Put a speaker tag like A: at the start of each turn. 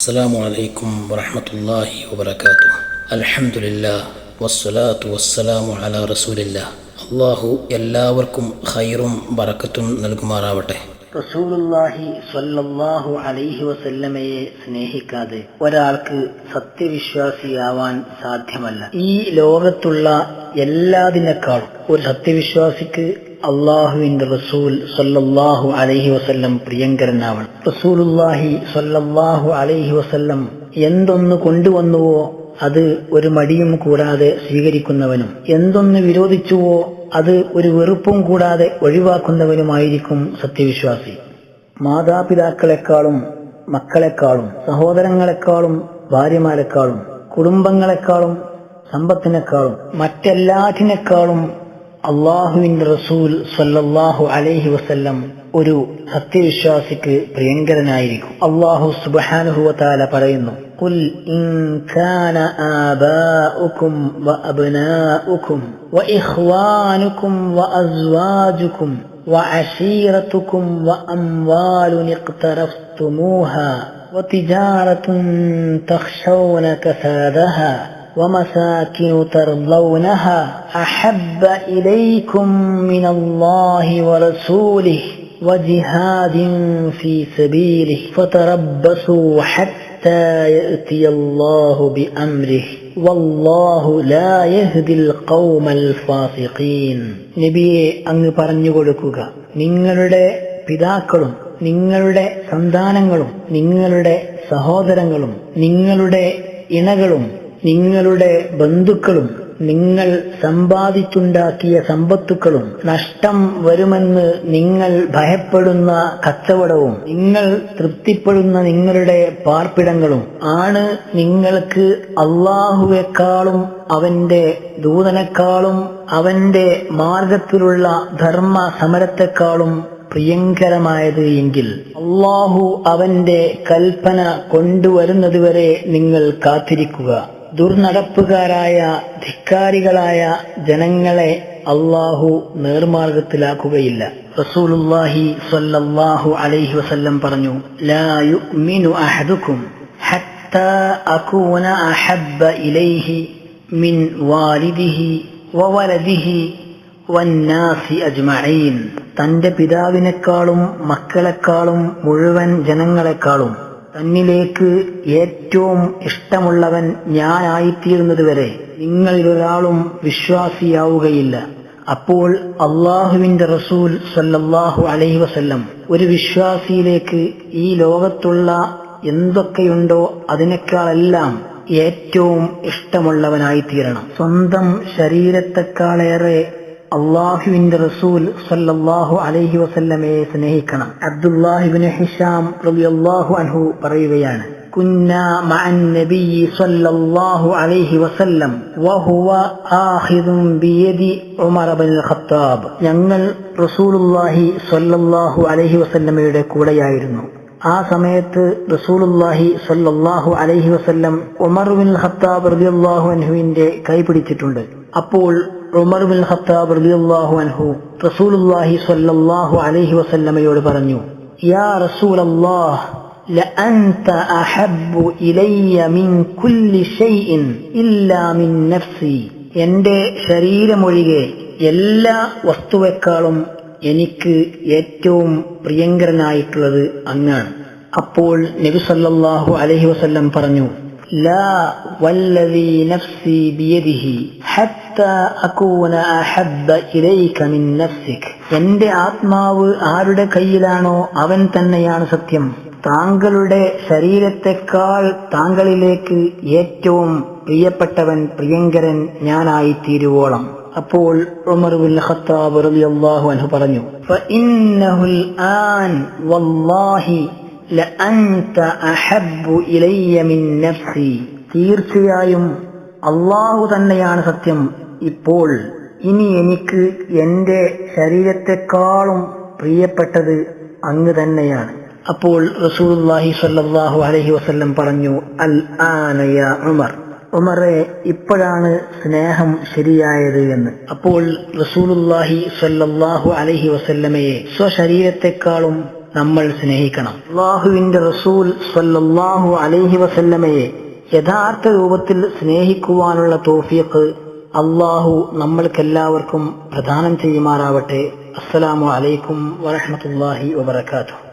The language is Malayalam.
A: السلام عليكم ورحمة الله وبركاته الحمد لله والصلاة والسلام على رسول الله അള്ളാഹു എല്ലാവർക്കും ഖൈറും ബറക്കത്തും നൽകുമാറാവട്ടെ
B: റസൂലുള്ളാഹി സ്വല്ലല്ലാഹു അലൈഹി വസല്ലമയെ സ്നേഹിക്കാതെ ഒരാൾക്ക് സത്യവിശ്വാസിയാവാൻ സാധ്യമല്ല ഈ ലോകത്തുള്ള എല്ലാതിനേക്കാളും ഒരു സത്യവിശ്വാസിക്ക് അള്ളാഹുവിന്റെ റസൂൽ സല്ലല്ലാഹു അലൈഹി വസല്ലം പ്രിയങ്കരനാവണം. റസൂലുള്ളാഹി സല്ലല്ലാഹു അലൈഹി വസല്ലം എന്തൊന്ന് കൊണ്ടുവന്നുവോ അത് ഒരു മടിയും കൂടാതെ സ്വീകരിക്കുന്നവനും എന്തൊന്ന് വിരോധിച്ചുവോ അത് ഒരു വെറുപ്പും കൂടാതെ ഒഴിവാക്കുന്നവനുമായിരിക്കും സത്യവിശ്വാസി. മാതാപിതാക്കളെക്കാളും മക്കളെക്കാളും സഹോദരങ്ങളെക്കാളും ഭാര്യമാരെക്കാളും കുടുംബങ്ങളെക്കാളും സമ്പത്തിനേക്കാളും മറ്റെല്ലാറ്റിനേക്കാളും അള്ളാഹുവിന്റെ റസൂൽ സല്ലല്ലാഹു അലൈഹി വസല്ലം ഒരു സത്യവിശ്വാസിക്ക് പ്രിയങ്കരനായിരിക്കും അള്ളാഹു സുബ്ഹാനഹു വതആല പറയുന്നു قل إن كان آباؤكم وأبناؤكم وإخوانكم وأزواجكم وعشيرتكم وأموال اقترفتموها وتجارة تخشون كسادها ومساكن ترضونها أحب إليكم من الله ورسوله وجهاد في سبيله فتربصوا حتى يأتي الله بأمره والله لا يهدي القوم الفاسقين നബിയെ അങ്ങ് പറഞ്ഞു കൊടുക്കുക നിങ്ങളുടെ പിതാക്കളും നിങ്ങളുടെ സന്താനങ്ങളും നിങ്ങളുടെ സഹോദരങ്ങളും നിങ്ങളുടെ ഇണകളും നിങ്ങളുടെ ബന്ധുക്കളും നിങ്ങൾ സമ്പാദിച്ചുണ്ടാക്കിയ സമ്പത്തുക്കളും നഷ്ടം വരുമെന്ന് നിങ്ങൾ ഭയപ്പെടുന്ന കച്ചവടവും നിങ്ങൾ തൃപ്തിപ്പെടുന്ന നിങ്ങളുടെ പാർപ്പിടങ്ങളും ആണ് നിങ്ങൾക്ക് അള്ളാഹുവേക്കാളും അവന്റെ ദൂതനേക്കാളും അവന്റെ മാർഗത്തിലുള്ള ധർമ്മ സമരത്തെക്കാളും പ്രിയങ്കരമായത് എങ്കിൽ അള്ളാഹു അവന്റെ കൽപ്പന കൊണ്ടുവരുന്നതുവരെ നിങ്ങൾ കാത്തിരിക്കുക. ദുർനടപ്പുകാരായ ധിക്കാരികളായ ജനങ്ങളെ അള്ളാഹു നേർമാർഗത്തിലാക്കുകയില്ല. റസൂലുല്ലാഹി സ്വല്ലല്ലാഹു അലൈഹി വസല്ലം പറഞ്ഞു ലാ യുഅ്മിനു അഹദുക്കും ഹത്താ അകൂന അഹബ്ബ ഇലൈഹി മിൻ വാലിദിഹി വവലദിഹി വന്നാസി അജ്മഈൻ. തന്റെ പിതാവിനേക്കാളും മക്കളെക്കാളും മുഴുവൻ ജനങ്ങളെക്കാളും തന്നിലേക്ക് ഏറ്റവും ഇഷ്ടമുള്ളവൻ ഞാനായിത്തീരുന്നതുവരെ നിങ്ങളിലൊരാളും വിശ്വാസിയാവുകയില്ല. അപ്പോൾ അള്ളാഹുവിന്റെ റസൂൽ സല്ലല്ലാഹു അലൈഹി വസല്ലം ഒരു വിശ്വാസിയിലേക്ക് ഈ ലോകത്തുള്ള എന്തൊക്കെയുണ്ടോ അതിനേക്കാളെല്ലാം ഏറ്റവും ഇഷ്ടമുള്ളവനായിത്തീരണം. സ്വന്തം ശരീരത്തെക്കാളേറെ അള്ളാഹുവിന്റെ റസൂൽ സല്ലല്ലാഹു അലൈഹി വസല്ലമയെ സ്നേഹിക്കണം അബ്ദുല്ലാഹിബിന് ഹിഷാം റളിയല്ലാഹു അൻഹു പറയുകയാണ് كنا مع النبي صلى الله عليه وسلم وهو آخذ بيد عمر بن الخطاب ഞങ്ങൾ റസൂലുള്ളാഹി സ്വല്ലല്ലാഹു അലൈഹി വസല്ലമയുടെ കൂടെയായിരുന്നു ആ സമയത്ത് റസൂലുള്ളാഹി സ്വല്ലല്ലാഹു അലൈഹി വസല്ലം ഉമർ ബിൻ ഖത്താബ് റളിയല്ലാഹു അൻഹുവിന്റെ കൈ പിടിച്ചിട്ടുണ്ട് അപ്പോൾ ഉമർ ബിൻ ഖത്താബ് റളിയല്ലാഹു അൻഹു റസൂലുള്ളാഹി സ്വല്ലല്ലാഹു അലൈഹി വസല്ലമയോട് പറഞ്ഞു യാ റസൂലല്ലാഹ് لأنت أحب إلي من كل شيء إلا من نفسي എന്റെ ശരീരമൊഴികെ എല്ലാ വസ്തുവെക്കാളും എനിക്ക് ഏറ്റവും പ്രിയങ്കരനായിട്ടുള്ളത് അങ്ങാണ് അപ്പോൾ നബി സല്ലല്ലാഹു അലൈഹി വസല്ലം പറഞ്ഞു ലാ والذي نفسي بيده حتى اكون احب اليك من نفسك. എന്റെ ആത്മാവ് ആരുടെ കയ്യിലാണോ അവൻ തന്നെയാണ് സത്യം. താങ്കളുടെ ശരീരത്തെക്കാൾ താങ്കളിലേക്ക് ഏറ്റവും പ്രിയപ്പെട്ടവൻ പ്രിയങ്കരൻ ഞാനായി തീരുവോളം അപ്പോൾ ഉമർ ഖത്താബ് റളിയല്ലാഹു അൻഹു പറഞ്ഞു ഫഇന്നഹുൽ ആൻ വല്ലാഹി തീർച്ചയായും അള്ളാഹു തന്നെയാണ് സത്യം. ഇപ്പോൾ ഇനി എനിക്ക് എന്റെ ശരീരത്തെക്കാളും പ്രിയപ്പെട്ടത് അങ്ങ് തന്നെയാണ്. അപ്പോൾ റസൂലുള്ളാഹി സ്വല്ലല്ലാഹു അലൈഹി വസല്ലം പറഞ്ഞു അൽ ആനയ ഉമർ. ഉമറെ ഇപ്പോഴാണ് സ്നേഹം ശരിയായത് എന്ന്. അപ്പോൾ റസൂലുല്ലാഹി സല്ലല്ലാഹു അലൈഹി വസല്ലമയെ സ്വശരീരത്തെക്കാളും നമ്മൾ സ്നേഹിക്കണം. അള്ളാഹുവിന്റെ റസൂൽ സല്ലല്ലാഹു അലൈഹി വസല്ലമയെ യഥാർത്ഥ രൂപത്തിൽ സ്നേഹിക്കുവാനുള്ള തോഫിയക്ക് അള്ളാഹു നമ്മൾക്കെല്ലാവർക്കും പ്രദാനം ചെയ്യുമാറാവട്ടെ. അസ്സലാമു അലൈക്കും വറഹ്മത്തുള്ളാഹി വബറകാതുഹു.